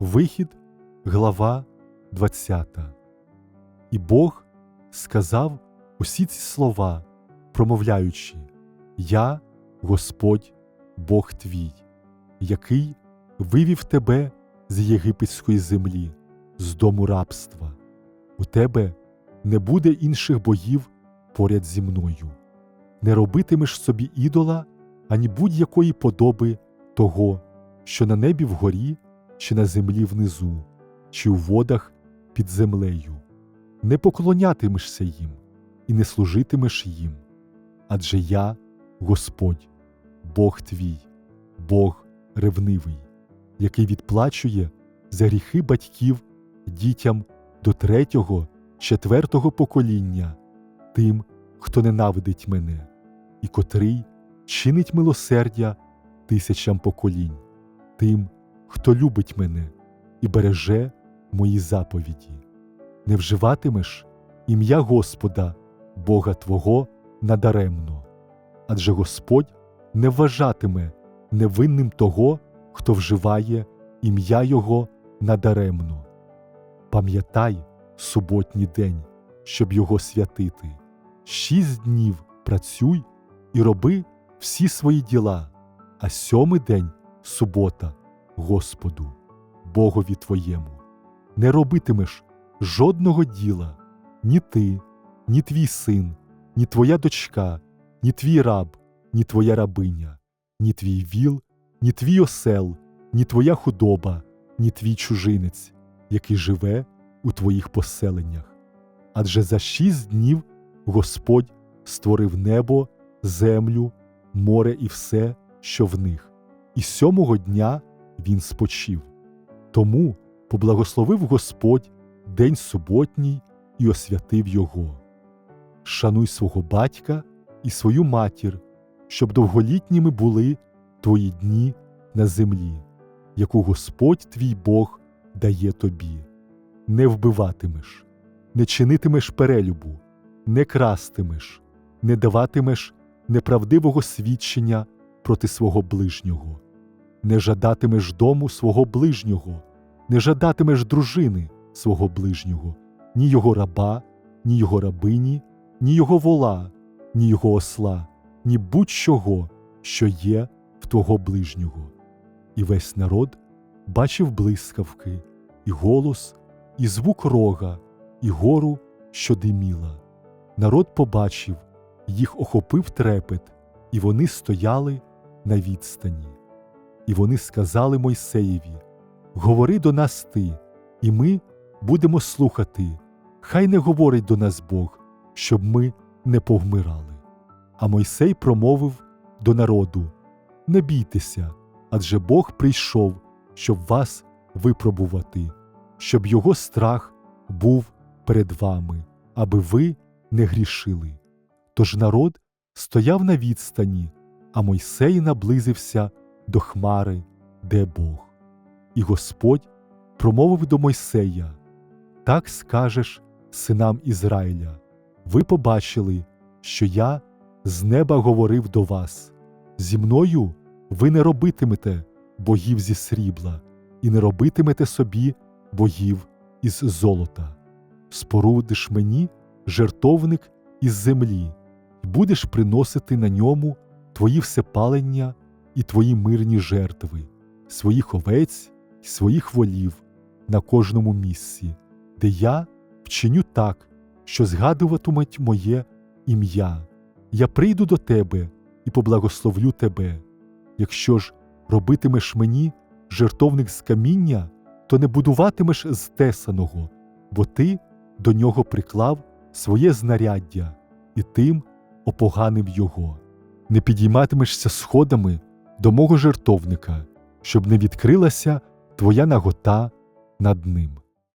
Вихід, глава 20. І Бог сказав усі ці слова, промовляючи: Я, Господь, Бог твій, який вивів тебе з єгипетської землі, з дому рабства. У тебе не буде інших богів поряд зі мною. Не робитимеш собі ідола ані будь-якої подоби того, що на небі вгорі, чи на землі внизу, чи у водах під землею. Не поклонятимешся їм і не служитимеш їм. Адже я, Господь, Бог твій, Бог ревнивий, який відплачує за гріхи батьків дітям до третього, четвертого покоління, тим, хто ненавидить мене, і котрий чинить милосердя тисячам поколінь, тим, хто любить мене і береже мої заповіді. Не вживатимеш ім'я Господа, Бога Твого, надаремно, адже Господь не вважатиме невинним того, хто вживає ім'я Його надаремно. Пам'ятай суботній день, щоб його святити. Шість днів працюй і роби всі свої діла, а сьомий день субота Господу, Богові твоєму. Не робитимеш жодного діла, ні ти, ні твій син, ні твоя дочка, ні твій раб, ні твоя рабиня, ні твій віл, ні твій осел, ні твоя худоба, ні твій чужинець, який живе у твоїх поселеннях. Адже за шість днів Господь створив небо, землю, море і все, що в них, і сьомого дня він спочив. Тому поблагословив Господь день суботній і освятив його. Шануй свого батька і свою матір, щоб довголітніми були твої дні на землі, яку Господь твій Бог дає тобі. Не вбиватимеш, не чинитимеш перелюбу, не крастимеш, не даватимеш неправдивого свідчення проти свого ближнього, не жадатимеш дому свого ближнього, не жадатимеш дружини свого ближнього, ні його раба, ні його рабині, ні його вола, ні його осла, ні будь-чого, що є в твого ближнього. І весь народ бачив блискавки, і голос, і звук рога, і гору, що диміла. Народ побачив, їх охопив трепет, і вони стояли на відстані. І вони сказали Мойсеєві: Говори до нас ти, і ми будемо слухати. Хай не говорить до нас Бог, щоб ми не повмирали. А Мойсей промовив до народу: Не бійтеся, адже Бог прийшов, щоб вас випробувати, щоб його страх був перед вами, аби ви не грішили. Тож народ стояв на відстані, а Мойсей наблизився до хмари, де Бог. І Господь промовив до Мойсея: Так скажеш синам Ізраїля, ви побачили, що я з неба говорив до вас. Зі мною ви не робитимете богів зі срібла, і не робитимете собі богів із золота. Спорудиш мені жертовник із землі, і будеш приносити на ньому твої всепалення і твої мирні жертви, своїх овець і своїх волів на кожному місці, де я вчиню так, що згадуватимуть моє ім'я. Я прийду до тебе і поблагословлю тебе. Якщо ж робитимеш мені жертовник з каміння, то не будуватимеш з тесаного, бо ти до нього приклав своє знаряддя, і тим опоганив його. Не підійматимешся сходами до мого жертовника, щоб не відкрилася твоя нагота над ним.